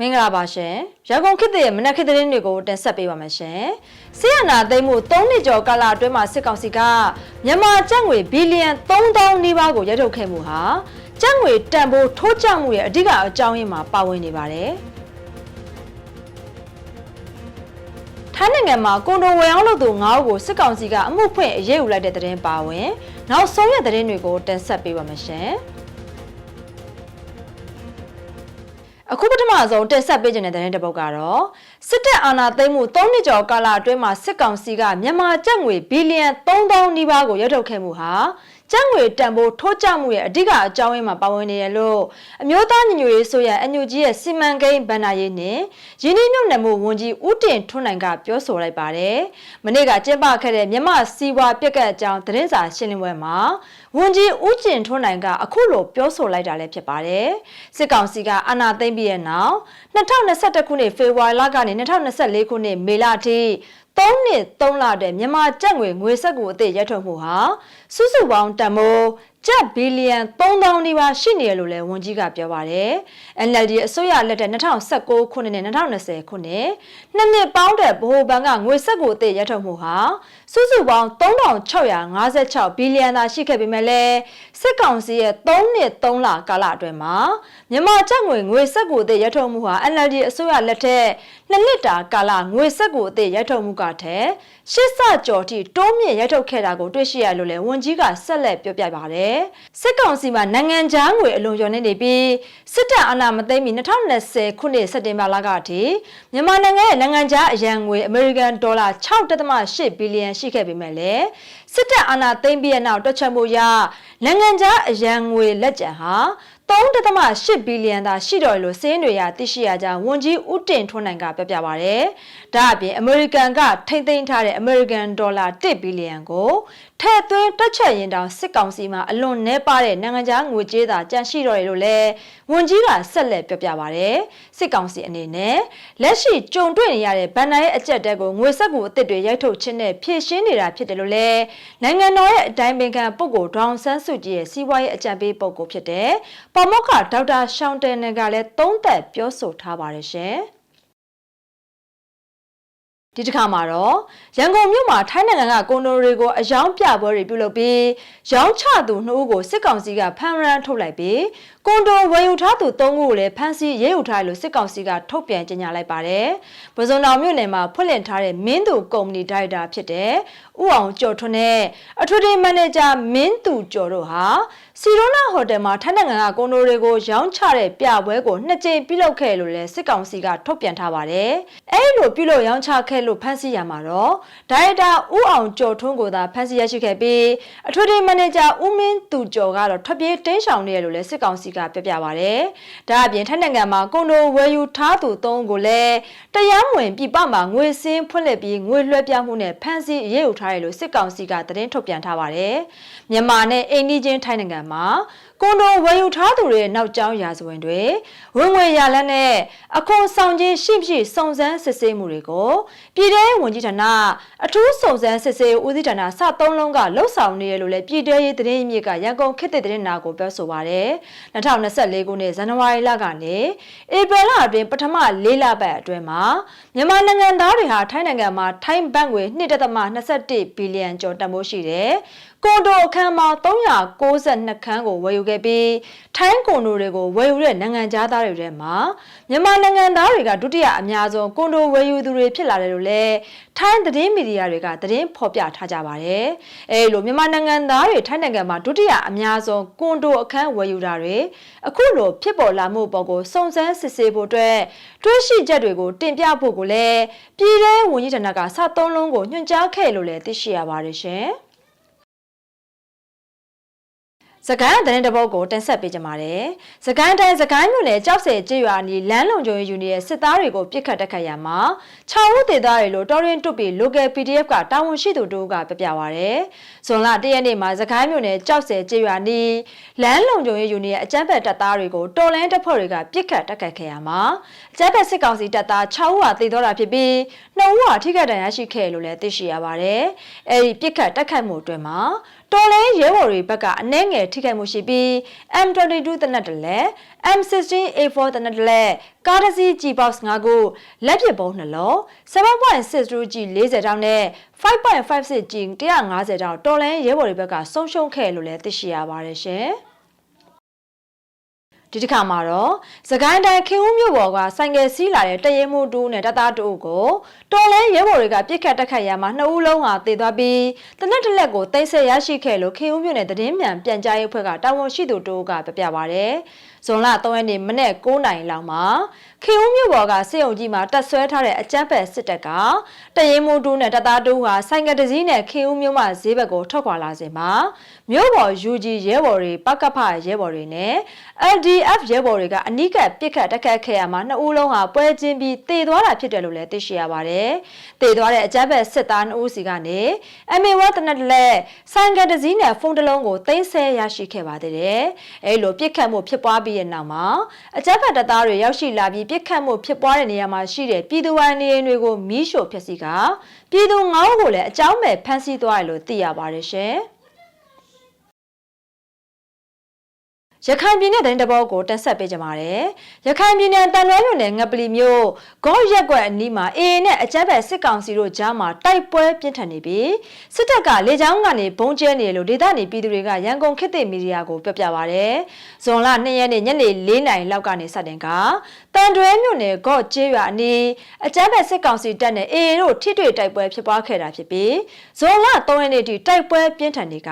မင်္ဂလာပါရှင်ရန်ကုန်ခေတ်ရဲ့မနက်ခေတ်သတင်းတွေကိုတင်ဆက်ပေးပါမယ်ရှင်ဆီယနာသိမ်းမှု3နှစ်ကျော်ကာလအတွင်းမှာစစ်ကောင်စီကမြန်မာကျပ်ငွေဘီလီယံ3000နီးပါးကိုရထုတ်ခဲ့မှုဟာကျပ်ငွေတန်ဖိုးထိုးကျမှုရဲ့အဓိကအကြောင်းရင်းမှာပါဝင်နေပါတယ်ထိုင်းနိုင်ငံမှာကွန်ဒိုဝယ်အောင်လုပ်သူ9ဦးကိုစစ်ကောင်စီကအမှုဖွင့်အရေးယူလိုက်တဲ့သတင်းပါဝင်နောက်ဆုံးရသတင်းတွေကိုတင်ဆက်ပေးပါမယ်ရှင်။ အခုပထမဆုံးတင်ဆက်ပေးခြင်းတဲ့တဲ့တစ်ပုဒ်ကတော့စစ်တပ်အာဏာသိမ်းမှု3နှစ်ကျော်ကာလအတွင်းမှာစစ်ကောင်စီကမြန်မာကျပ်ငွေဘီလီယံ3000နီးပါးကိုရထုတ်ခဲ့မှုဟာ ကျပ်ငွေတန်ဖိုးထိုးကျမှုရဲ့အဓိကအကြောင်းရင်းမှာပါဝင်နေရလို့အမျိုးသားညီညွတ်ရေးဆိုရအန်ယူဂျီရဲ့စီမံကိန်းဗဏ္ဍာရေးနဲ့ရင်းနှီးမြှုပ်နှံမှုဝန်ကြီးဦးတင်ထွန်းနိုင်ကပြောဆိုလိုက်ပါတယ်။မနေ့ကကျင်းပခဲ့တဲ့မြမစီဝါပြက်ကအကြောင်းသတင်းစာရှင်းလင်းပွဲမှာဝန်ကြီးဦးကျင်ထွန်းနိုင်ကအခုလိုပြောဆိုလိုက်တာလည်းဖြစ်ပါတယ်။စစ်ကောင်စီကအာဏာသိမ်းပြီးတဲ့နောက်2021ခုနှစ်ဖေဖော်ဝါရီလကနေ2024ခုနှစ်မေလအထိ 3နှစ်3လတည်းမြန်မာကျပ်ငွေငွေစက်ကိုအသေးရထုတ်မှုဟာစုစုပေါင်းတန်မိုးကျပ်ဘီလီယံ3000နီးပါးရှိနေရလို့လည်းဝန်ကြီးကပြောပါတယ်။ NLD အစိုးရလက်ထက်2019ခုနှစ်နဲ့2020ခုနှစ်နှစ်နှစ်ပေါင်းတဲ့ဗဟိုဘဏ်ကငွေစက်ကိုအသေးရထုတ်မှုဟာစုစုပေါင်း3656ဘီလီယံသာရှိခဲ့ပေမဲ့လည်းစစ်ကောင်စီရဲ့3နှစ်3လကာလအတွင်းမှာမြန်မာကျပ်ငွေငွေစက်ကိုအသေးရထုတ်မှုဟာ NLD အစိုးရလက်ထက်နှစ်နှစ်တာကာလငွေစက်ကိုအသေးရထုတ်မှုကထက်ရှစ်ဆကျော်ထိတိုးမြင့်ရထုတ်ခဲ့တာကိုတွေ့ရှိရလို့လည်းဝန်ကြီးကဆက်လက်ပြောပြပါတယ်။စစ်ကောင်စီမှာနိုင်ငံခြားငွေအလွန်ကျော်နေနေပြီးစစ်တပ်အာဏာမသိမ်းမီ2020ခုနှစ်စက်တင်ဘာလကအထိမြန်မာနိုင်ငံရဲ့နိုင်ငံခြားအရန်ငွေအမေရိကန်ဒေါ်လာ6.8ဘီလီယံရှိခဲ့ပေမဲ့လည်းစစ်တပ်အာဏာသိမ်းပြီးတဲ့နောက်တွက်ချက်မှုရနိုင်ငံခြားအရန်ငွေလက်ကျန်ဟာ3.8ဘီလီယံသာရှိတော်လို့စင်းတွေရသိရှိရကြောင်းဝန်ကြီးဦးတင်ထွန်းနိုင်ကပြောပြပါဗျ။ဒါအပြင်အမေရိကန်ကထိမ့်သိမ်းထားတဲ့အမေရိကန်ဒေါ်လာ1ဘီလီယံကိုထည့်သွင်းတက်ချက်ရင်တောင်စစ်ကောင်စီမှာအလွန်နှဲပါတဲ့နိုင်ငံခြားငွေကြေးသာကြန့်ရှိတော်ရလို့လဲဝန်ကြီးကဆက်လက်ပြောပြပါဗျ။စစ်ကောင်စီအနေနဲ့လက်ရှိကြုံတွေ့နေရတဲ့ဗန်နာရဲ့အကြက်တက်ကိုငွေဆက်ကူအစ်စ်တွေရိုက်ထုတ်ခြင်းနဲ့ဖြည့်ရှင်းနေတာဖြစ်တယ်လို့လဲနိုင်ငံတော်ရဲ့အတိုင်းပင်ခံပုဂ္ဂိုလ်ဒေါအောင်ဆန်းစုကြည်ရဲ့စီးပွားရေးအကြံပေးပုဂ္ဂိုလ်ဖြစ်တဲ့ပမောက္ခဒေါက်တာရှောင်းတဲနကလည်းသုံးသပ်ပြောဆိုထားပါတယ်ရှင်။ ဒီတစ်ခါမှာတော့ရန်ကုန်မြို့မှာထိုင်းနိုင်ငံကကွန်ဒိုတွေကိုအယောင်ပြပွဲတွေပြုလုပ်ပြီးရောင်းချသူနှစ်ဦးကိုစစ်ကောင်စီကဖမ်းရမ်းထုတ်လိုက်ပြီးကွန်ဒိုဝယ်ယူထားသူသုံးဦးကိုလည်းဖမ်းဆီးရေးယူထားလို့စစ်ကောင်စီကထုတ်ပြန်ကြေညာလိုက်ပါတယ်။ဗဇွန်တော်မြို့နယ်မှာဖွင့်လှစ်ထားတဲ့မင်းသူကုမ္ပဏီဒါရိုက်တာဖြစ်တဲ့ဥအောင်ကျော်ထွန်းနဲ့အထွေထွေမန်နေဂျာမင်းသူကျော်တို့ဟာ စီရိုနာဟိုတယ်မှာထိုင်းနိုင်ငံကကွန်ဒိုတွေကိုရောင်းချတဲ့ပြပွဲကိုနှစ်ကြိမ်ပြုလုပ်ခဲ့လို့လည်းစစ်ကောင်စီကထုတ်ပြန်ထားပါတယ်။အဲဒီလိုပြုလုပ်ရောင်းချခဲ့လို့ဖမ်းဆီးရမှာတော့ဒါရိုက်တာဥအောင်ကျော်ထွန်းကိုသာဖမ်းဆီးရရှိခဲ့ပြီးအထွေထွေမန်နေဂျာဦးမင်းသူကျော်ကတော့ထွက်ပြေးတင်းရှောင်နေရလို့လည်းစစ်ကောင်စီကပြောပြပါတယ်။ဒါအပြင်ထိုင်းနိုင်ငံမှာကွန်ဒိုဝယ်ယူထားသူသုံးကိုလည်းတရားမဝင်ပြည်ပမှာငွေစင်းဖွင့်လှစ်ပြီးငွေလွှဲပြောင်းမှုနဲ့ဖမ်းဆီးအရေးယူထားတယ်လို့စစ်ကောင်စီကသတင်းထုတ်ပြန်ထားပါတယ်။မြန်မာနဲ့အိန္ဒိချင်းထိုင်းနိုင်ငံမှာ ကွန်ဒိုဝယ်ယူထားသူတွေနောက်ကျောင်းရာဇဝင်တွေဝင်ငွေရလက်နဲ့အခွန်ဆောင်ခြင်းရှိမရှိစုံစမ်းစစ်ဆေးမှုတွေကိုပြည်ထောင်ဝန်ကြီးဌာနအထူးစုံစမ်းစစ်ဆေးဦးစီးဌာနစသုံးလုံးကလှုပ်ဆောင်နေရလို့လည်းပြည်ထောင်ရေးသတင်းမြစ်ကရန်ကုန်ခေတ်သစ်သတင်းနာကိုပြောဆိုပါရယ်2024ခုနှစ်ဇန်နဝါရီလကနေဧပြီလအတွင်းပထမ၄လပတ်အတွင်းမှာမြန်မာနိုင်ငံသားတွေဟာထိုင်းနိုင်ငံမှာထိုင်းဘတ်ငွေ1.21ဘီလီယံကျော်တန်ဖိုးရှိတယ်ကွန်ဒိုအခန်းပေါင်း392ခန်းကိုဝယ်ယူခဲ့ပြီးထိုင်းကွန်ဒိုတွေကိုဝယ်ယူတဲ့နိုင်ငံသားတွေထဲမှာမြန်မာနိုင်ငံသားတွေကဒုတိယအများဆုံးကွန်ဒိုဝယ်ယူသူတွေဖြစ်လာတယ်လို့လည်းထိုင်းသတင်းမီဒီယာတွေကသတင်းဖော်ပြထားကြပါတယ်။အဲလိုမြန်မာနိုင်ငံသားတွေထိုင်းနိုင်ငံမှာဒုတိယအများဆုံးကွန်ဒိုအခန်းဝယ်ယူတာတွေအခုလိုဖြစ်ပေါ်လာမှုပေါ်ကိုစုံစမ်းစစ်ဆေးဖို့အတွက်တွေးရှိချက်တွေကိုတင်ပြဖို့ကိုလည်းပြည်ထောင်ဝန်ကြီးဌာနကစသုံးလုံးကိုညွှန်ကြားခဲ့လို့လည်းသိရှိရပါတယ်ရှင်။ စကိုင်းတဲ့တဲ့ပုတ်ကိုတင်ဆက်ပေးကြပါတယ်။စကိုင်းတိုင်းစကိုင်းမြို့နယ်ကြောက်စဲကြေးရွာနီလမ်းလုံခြုံရေးယူနီရဲ့စစ်သားတွေကိုပြစ်ခတ်တက်ခတ်ရမှာ6ဦးသေသားတွေလို့တော်ရင်တွတ်ပြီး local PDF ကတာဝန်ရှိသူတို့ကပြပြပါရယ်။ဇွန်လ၁ရက်နေ့မှာစကိုင်းမြို့နယ်ကြောက်စဲကြေးရွာနီလမ်းလုံခြုံရေးယူနီရဲ့အကြမ်းဖက်တပ်သားတွေကိုတော်လန်းတပ်ဖွဲ့တွေကပြစ်ခတ်တက်ခတ်ခဲ့ရမှာအကြမ်းဖက်စစ်ကောင်စီတပ်သား6ဦးဟာသေသွားတာဖြစ်ပြီး2ဦးဟာထိခိုက်ဒဏ်ရာရှိခဲ့လို့လည်းသိရှိရပါတယ်။အဲဒီပြစ်ခတ်တက်ခတ်မှုအတွင်းမှာ တော်လဲရဲဘော်တွေဘက်ကအနှဲငယ်ထိခိုက်မှုရှိပြီး M22 တနက်တလဲ M16A4 တနက်တလဲကားတစ်စီး G-box 5ခုလက်ပစ်ပုံးနှလုံး 7.62 G 40တောင်းနဲ့ 5.56 G 150တောင်းတော်လဲရဲဘော်တွေဘက်ကဆုံးရှုံးခဲ့လို့လည်းသိရှိရပါတယ်ရှင်။ ဒီတစ်ခါမှာတော့စကိုင်းတိုင်းခင်ဦးမြို့ပေါ်ကဆိုင်ကယ်စီးလာတဲ့တရဲမှုတူးနဲ့တသားတူကိုတော်လဲရဲဘော်တွေကပြစ်ခတ်တက်ခတ်ရမှာနှစ်ဦးလုံးဟာတေသွားပြီးတနက်တစ်လက်ကိုတိတ်ဆိတ်ရရှိခဲ့လို့ခင်ဦးမြို့နယ်သတင်းမြန်ပြန်ကြားရေးအဖွဲ့ကတာဝန်ရှိသူတူကပြပြပါဗျ။ ဇွန်လ3ရက်နေ့မနေ့9နိုင်လောက်မှာခင်ဦးမြို့ပေါ်ကစစ်ရုံကြီးမှာတက်ဆွဲထားတဲ့အကြမ်းဖက်စစ်တပ်ကတရဲမှုတူးနဲ့တသားတူဟာဆိုင်ကယ်တစ်စီးနဲ့ခင်ဦးမြို့မှာဈေးဘက်ကိုထွက်ခွာလာစဉ်မှာမြို့ပေါ် UG ရဲဘော်တွေပကဖရဲဘော်တွေနဲ့ LDF ရဲဘော်တွေကအနိကပြစ်ခတ်တက်ခတ်ခဲ့ရမှာနှစ်ဦးလုံးဟာပွဲချင်းပြီးတည်သွားတာဖြစ်တယ်လို့လည်းသိရှိရပါတယ်။တည်သွားတဲ့အကြမ်းဖက်စစ်သားနှစ်ဦးစီကနေ MA1 တနက်လက်ဆိုင်ကယ်တစ်စီးနဲ့ဖုန်းတစ်လုံးကိုတင်ဆက်ရရှိခဲ့ပါသေးတယ်။အဲလိုပြစ်ခတ်မှုဖြစ်ပွားပြီးတဲ့နောက်မှာအကြမ်းဖက်တပ်သားတွေရောက်ရှိလာပြီးပြစ်ခတ်မှုဖြစ်ပွားတဲ့နေရာမှာရှိတဲ့ပြည်သူဝန်နေအိမ်တွေကိုမီးရှို့ဖျက်ဆီးကပြည်သူငါးဦးကိုလည်းအကြောင်းမဲ့ဖမ်းဆီးသွားတယ်လို့သိရပါတယ်ရှင်။ ရခိုင်ပြည်နယ်တိုင်းတဘောကိုတက်ဆက်ပေးကြပါတယ်။ရခိုင်ပြည်နယ်တန်လွဲမြို့နယ်ငပလီမြို့ဂေါရက်ကွက်အနီးမှာအေအေနဲ့အကြမ်းဖက်စစ်ကောင်စီတို့ကြားမှာတိုက်ပွဲပြင်းထန်နေပြီးစစ်တပ်ကလေကြောင်းကနေဘုံကျဲနေလို့ဒေသနေပြည်သူတွေကရန်ကုန်ခေတ်သစ်မီဒီယာကိုပြောပြပါဗျ။ဇွန်လ2ရက်နေ့ညနေ4နာရီလောက်ကနေစတင်ကတန်တွဲမြို့နယ်ဂေါကျေးရွာအနီးအကြမ်းဖက်စစ်ကောင်စီတပ်နဲ့အေအေတို့ထိတွေ့တိုက်ပွဲဖြစ်ပွားခဲ့တာဖြစ်ပြီးဇွန်လ3ရက်နေ့ထိတိုက်ပွဲပြင်းထန်နေက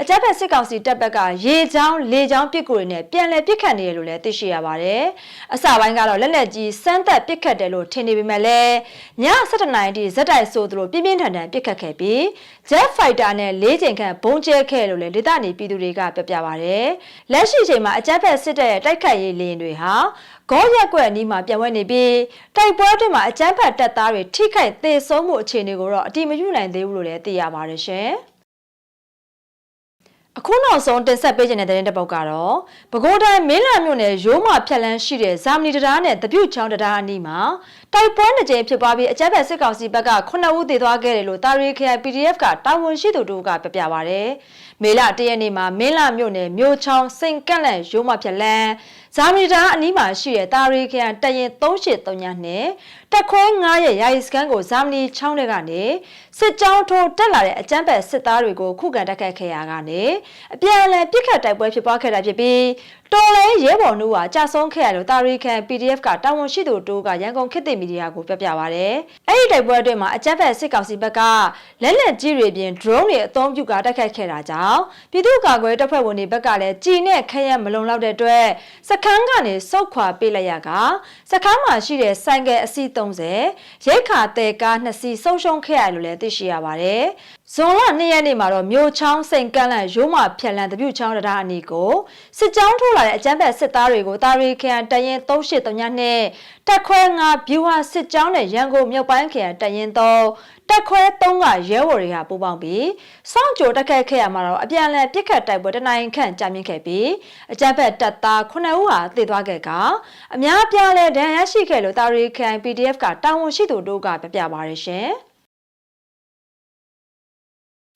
အကြမ်းဖက်စစ်ကောင်စီတပ်ဘက်ကရေချောင်းလေချောင်းပစ်ကူတွေနဲ့ပြန်လည်ပစ်ခတ်နေရလို့လည်းသိရှိရပါတယ်။အစပိုင်းကတော့လက်လက်ကြီးစမ်းသက်ပစ်ခတ်တယ်လို့ထင်နေပေမဲ့လည်းည7:00နာရီထိဇက်တိုက်ဆိုသလိုပြင်းပြင်းထန်ထန်ပစ်ခတ်ခဲ့ပြီး Jet Fighter နဲ့၄ချိန်ခန့်ဘုံကျဲခဲ့လို့လည်းဒေသနေပြည်သူတွေကပြောပြပါတယ်။လက်ရှိချိန်မှာအကြမ်းဖက်စစ်တပ်ရဲ့တိုက်ခိုက်ရေးလင်းတွေဟာဂေါရက်ကွက်အနီးမှာပြန်ဝဲနေပြီးတိုက်ပွဲတွေမှာအကြမ်းဖက်တပ်သားတွေထိခိုက်သေဆုံးမှုအခြေအနေကိုတော့အတိမပြုနိုင်သေးဘူးလို့လည်းသိရပါတယ်ရှင်။ အခုနောက်ဆုံးတင်ဆက်ပေးခြင်းတဲ့တဲ့တစ်ပုတ်ကတော့ပဲခူးတိုင်းမင်းလာမြို့နယ်ရိုးမဖြက်လန်းရှိတဲ့ဇာမနီတရားနဲ့တပြုတ်ချောင်းတရားအနီးမှာတိုက်ပွဲနှစ်ကြိမ်ဖြစ်ပွားပြီးအကြမ်းဖက်စစ်ကောင်စီဘက်က9ဦးသေသွားခဲ့တယ်လို့တာရီခရိုင် PDF ကတာဝန်ရှိသူတို့ကပြပြပါဗျ။မေလတရက်နေ့မှာမင်းလာမြို့နယ်မြို့ချောင်းစိန်ကန့်လန့်ရိုးမဖြက်လန်းဇာမနီတရားအနီးမှာရှိတဲ့တာရီခရိုင်တရင်3839နဲ့တက်ခွဲ9ရဲ့ယာယီစကန်ကိုဇာမနီချောင်းတွေကနေစစ်ကြောင်းထိုးတက်လာတဲ့အကြမ်းဖက်စစ်သားတွေကိုခုခံတိုက်ခိုက်ခဲ့ရတာကနေအပြန်အလှန်ပြစ်ခတ်တိုက်ပွဲဖြစ်ပွားခဲ့တာဖြစ်ပြီးတော်လဲရဲဘော်နှုတ်ဟာကြာဆုံးခဲ့ရလို့တာရီခန် PDF ကတာဝန်ရှိသူတို့ကရန်ကုန်ခေတ်သစ်မီဒီယာကိုပြပြပါဗျ။အဲ့ဒီတိုက်ပွဲအတွင်းမှာအကြမ်းဖက်စစ်ကောင်စီဘက်ကလက်လက်ကြီးတွေပြင် drone တွေအသုံးပြုကတိုက်ခိုက်ခဲ့တာကြောင့်ပြည်သူ့ကာကွယ်တပ်ဖွဲ့ဝင်တွေဘက်ကလည်းကြီးနဲ့ခရက်မလုံလောက်တဲ့အတွက်စခန်းကနေစုတ်ခွာပေးလိုက်ရကစခန်းမှာရှိတဲ့ဆိုင်ကယ်အစီး30ရိတ်ခါတဲကား2စီးဆုံးရှုံးခဲ့ရလို့လည်းသိရှိရပါတယ်။ ဇွန်လ2ရက်နေ့မှာတော့မြို့ချောင်းစိန်ကန့်လန့်ရိုးမဖြက်လန်တပြုတ်ချောင်းတရားအနီးကိုစစ်ကြောင်းထိုးလာတဲ့အကြမ်းဖက်စစ်သားတွေကိုတာရီခရိုင်တရင်3839နဲ့တက်ခွဲ9ဘျူဟာစစ်ကြောင်းနဲ့ရန်ကုန်မြောက်ပိုင်းခရိုင်တရင်3တက်ခွဲ3ကရဲဝေါ်တွေကပူးပေါင်းပြီးစောင့်ကြိုတက်ခတ်ခဲ့ရမှာတော့အပြန်အလှန်ပြစ်ခတ်တိုက်ပွဲတနိုင်ခန့်ကြာမြင့်ခဲ့ပြီးအကြမ်းဖက်တပ်သား9ဦးဟာသေသွားခဲ့ကအများပြားလဲဒဏ်ရာရှိခဲ့လို့တာရီခရိုင် PDF ကတာဝန်ရှိသူတို့ကပြပြပါရရှင်။